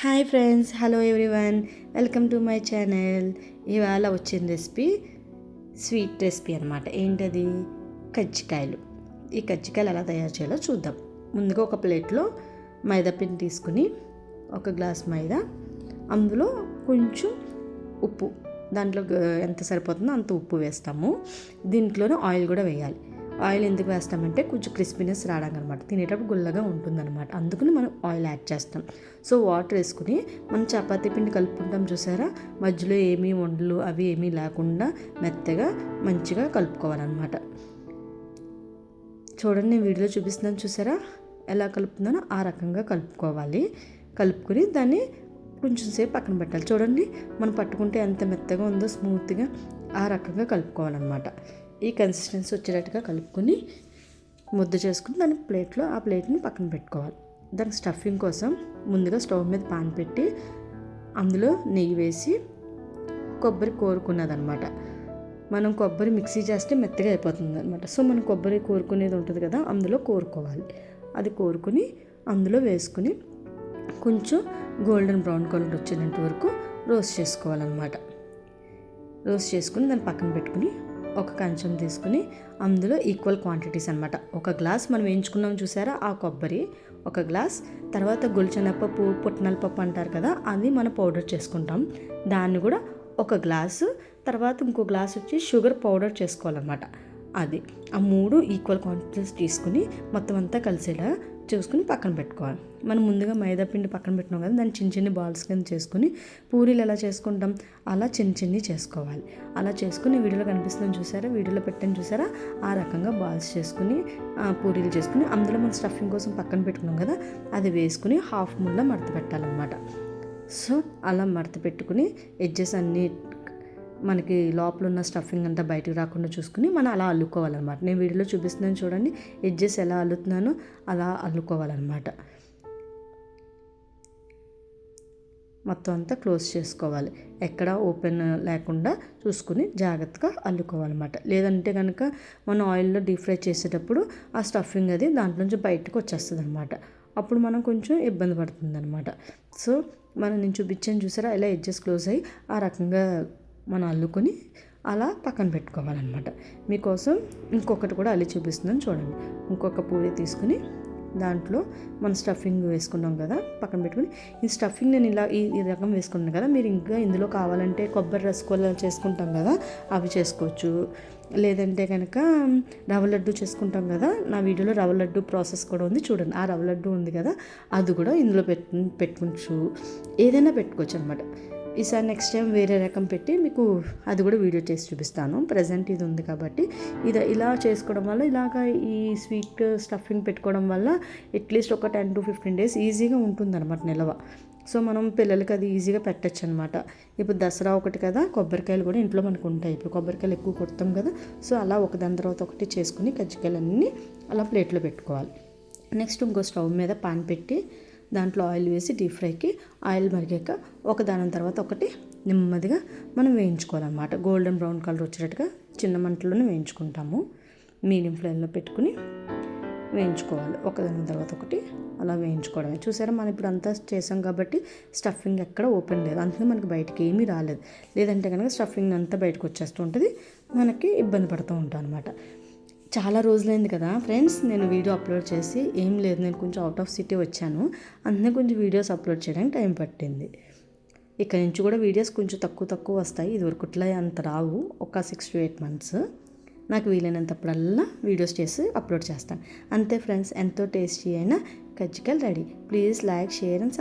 Hi friends hello everyone. Welcome to my channel. ఇవాళ వచ్చిన recipe sweet recipe అనమాట ఏంటది? కజ్జికాయలు. ఈ కజ్జికాయలు ఎలా తయారు చేయాలో చూద్దాం. ముందుగా ఒక ప్లేట్లో మైదా పిండి తీసుకుని ఒక గ్లాస్ మైదా అందులో కొంచెం ఉప్పు. దాంట్లో ఎంత సరిపోతుందో అంత ఉప్పు వేస్తాము. దీంట్లోనే ఆయిల్ కూడా వేయాలి. ఆయిల్ ఎందుకు వేస్తామంటే కొంచెం క్రిస్పీనెస్ రావడానికి అనమాట తినేటప్పుడు గుల్లగా ఉంటుందన్నమాట అందుకని మనం ఆయిల్ యాడ్ చేస్తాం. సో వాటర్ వేసుకుని మనం చపాతీ పిండి కలుపుకుంటాం చూసారా? మధ్యలో ఏమీ వండలు అవి ఏమీ లేకుండా మెత్తగా మంచిగా కలుపుకోవాలన్నమాట చూడండి నేను వీడియో చూపిస్తున్నాను చూసారా? ఎలా కలుపుతున్నానో ఆ రకంగా కలుపుకోవాలి. కలుపుకొని దాన్ని కొంచెం సేపు పక్కన పెట్టాలి. చూడండి మనం పట్టుకుంటే ఎంత మెత్తగా ఉందో స్మూత్గా ఆ రకంగా కలుపుకోవాలన్నమాట ఈ కన్సిస్టెన్సీ వచ్చేటట్టుగా కలుపుకొని ముద్ద చేసుకుని దాని ప్లేట్లో ఆ ప్లేట్ని పక్కన పెట్టుకోవాలి. దాని స్టఫింగ్ కోసం ముందుగా స్టవ్ మీద పాన్ పెట్టి అందులో నెయ్యి వేసి కొబ్బరి కోరుకున్నదనమాట మనం కొబ్బరి మిక్సీ చేస్తే మెత్తగా అయిపోతుంది అనమాట సో మనం కొబ్బరి కోరుకునేది ఉంటుంది కదా అందులో కోరుకోవాలి. అది కోరుకుని అందులో వేసుకుని కొంచెం గోల్డెన్ బ్రౌన్ కలర్ వచ్చేంత వరకు రోస్ట్ చేసుకోవాలన్నమాట. రోస్ట్ చేసుకుని దాన్ని పక్కన పెట్టుకుని ఒక కంచం తీసుకుని అందులో ఈక్వల్ క్వాంటిటీస్ అనమాట ఒక గ్లాస్ మనం వేయించుకున్నాం చూసారా? ఆ కొబ్బరి ఒక గ్లాస్ తర్వాత గుల్చెనప్పప్పు పుట్నాల పప్పు అంటారు కదా అది మనం పౌడర్ చేసుకుంటాం. దాన్ని కూడా ఒక గ్లాసు తర్వాత ఇంకో గ్లాస్ వచ్చి షుగర్ పౌడర్ చేసుకోవాలన్నమాట. అది. ఆ మూడు ఈక్వల్ క్వాంటిటీస్ తీసుకుని మొత్తం అంతా కలిసేలా చూసుకుని పక్కన పెట్టుకోవాలి. మనం ముందుగా మైదా పిండి పక్కన పెట్టినాం కదా దాన్ని చిన్న చిన్న బాల్స్ కింద చేసుకుని పూరీలు ఎలా చేసుకుంటాం అలా చిన్న చిన్ని చేసుకోవాలి. అలా చేసుకుని వీడియోలో కనిపిస్తుందని చూసారా వీడియోలో పెట్టని చూసారా ఆ రకంగా బాల్స్ చేసుకుని పూరీలు చేసుకుని అందులో మనం స్టఫింగ్ కోసం పక్కన పెట్టుకున్నాం కదా అది వేసుకుని హాఫ్ ముళ్ళ మడత పెట్టాలన్నమాట. సో అలా మడత పెట్టుకుని ఎడ్జెస్ అన్నీ మనకి లోపల ఉన్న స్టఫింగ్ అంతా బయటకు రాకుండా చూసుకుని మనం అలా అల్లుకోవాలన్నమాట. నేను వీడియోలో చూపిస్తున్నాను చూడండి ఎడ్జెస్ ఎలా అల్లుతున్నానో అలా అల్లుకోవాలన్నమాట. మొత్తం అంతా క్లోజ్ చేసుకోవాలి. ఎక్కడ ఓపెన్ లేకుండా చూసుకుని జాగ్రత్తగా అల్లుకోవాలన్నమాట. లేదంటే కనుక మనం ఆయిల్లో డీప్ ఫ్రై చేసేటప్పుడు ఆ స్టఫింగ్ అది దాంట్లో నుంచి బయటకు వచ్చేస్తుంది అనమాట అప్పుడు మనం కొంచెం ఇబ్బంది పడుతుంది అనమాట సో మనం నేను చూపించాను చూసారా? ఇలా ఎడ్జెస్ క్లోజ్ అయ్యి ఆ రకంగా మనం అల్లుకొని అలా పక్కన పెట్టుకోవాలన్నమాట. మీకోసం ఇంకొకటి కూడా అల్లి చూపిస్తుందని చూడండి. ఇంకొక పూరి తీసుకుని దాంట్లో మనం స్టఫింగ్ వేసుకున్నాం కదా పక్కన పెట్టుకుని. ఈ స్టఫింగ్ నేను ఇలా ఈ ఈ రకం వేసుకున్నాను కదా మీరు ఇంకా ఇందులో కావాలంటే కొబ్బరి రసగుల్లా చేసుకుంటాం కదా అవి చేసుకోవచ్చు. లేదంటే కనుక రవ్వ లడ్డు చేసుకుంటాం కదా నా వీడియోలో రవ్వ లడ్డు ప్రాసెస్ కూడా ఉంది చూడండి. ఆ రవ లడ్డు ఉంది కదా అది కూడా ఇందులో పెట్టు పెట్టుకోవచ్చు. ఏదైనా పెట్టుకోవచ్చు అనమాట ఈసారి నెక్స్ట్ టైం వేరే రకం పెట్టి మీకు అది కూడా వీడియో చేసి చూపిస్తాను. ప్రజెంట్ ఇది ఉంది కాబట్టి. ఇది ఇలా చేసుకోవడం వల్ల ఇలాగ ఈ స్వీట్ స్టఫింగ్ పెట్టుకోవడం వల్ల అట్లీస్ట్ ఒక టెన్ టు ఫిఫ్టీన్ డేస్ ఈజీగా ఉంటుందన్నమాట నిల్వ. సో మనం పిల్లలకి అది ఈజీగా పెట్టచ్చు అనమాట ఇప్పుడు దసరా ఒకటి కదా కొబ్బరికాయలు కూడా ఇంట్లో మనకు ఉంటాయి. ఇప్పుడు కొబ్బరికాయలు ఎక్కువ కొడతాం కదా సో అలా ఒకదాని తర్వాత ఒకటి చేసుకుని కజ్జికాయలన్నీ అలా ప్లేట్లో పెట్టుకోవాలి. నెక్స్ట్ ఇంకో స్టవ్ మీద పాన్ పెట్టి దాంట్లో ఆయిల్ వేసి డీప్ ఫ్రైకి ఆయిల్ మరిగాక ఒక దాని తర్వాత ఒకటి నెమ్మదిగా మనం వేయించుకోవాలన్నమాట. గోల్డెన్ బ్రౌన్ కలర్ వచ్చేటట్టుగా చిన్న మంటలోనే వేయించుకుంటాము. మీడియం ఫ్లేమ్లో పెట్టుకుని వేయించుకోవాలి. ఒకదాని తర్వాత ఒకటి అలా వేయించుకోవడమే. చూసారా మనం ఇప్పుడు అంతా చేసాం కాబట్టి స్టఫింగ్ ఎక్కడ ఓపెన్ లేదు. అందుకే మనకి బయటికి ఏమీ రాలేదు. లేదంటే కనుక స్టఫింగ్ అంతా బయటకు వచ్చేస్తూ ఉంటుంది. మనకి ఇబ్బంది పడుతూ ఉంటాం అనమాట చాలా రోజులైంది కదా. ఫ్రెండ్స్ నేను వీడియో అప్లోడ్ చేసి ఏం లేదు నేను కొంచెం అవుట్ ఆఫ్ సిటీ వచ్చాను. అందుకే కొంచెం వీడియోస్ అప్లోడ్ చేయడానికి టైం పట్టింది. ఇక్కడ నుంచి కూడా వీడియోస్ కొంచెం తక్కువ తక్కువ వస్తాయి. ఇదివరకుట్లా అంత రావు. ఒక సిక్స్ టు ఎయిట్ మంత్స్ నాకు వీలైనంతప్పుడల్లా వీడియోస్ చేసి అప్లోడ్ చేస్తాను. అంతే ఫ్రెండ్స్ ఎంతో టేస్టీ అయిన కజ్జికల్ ready. Please like share and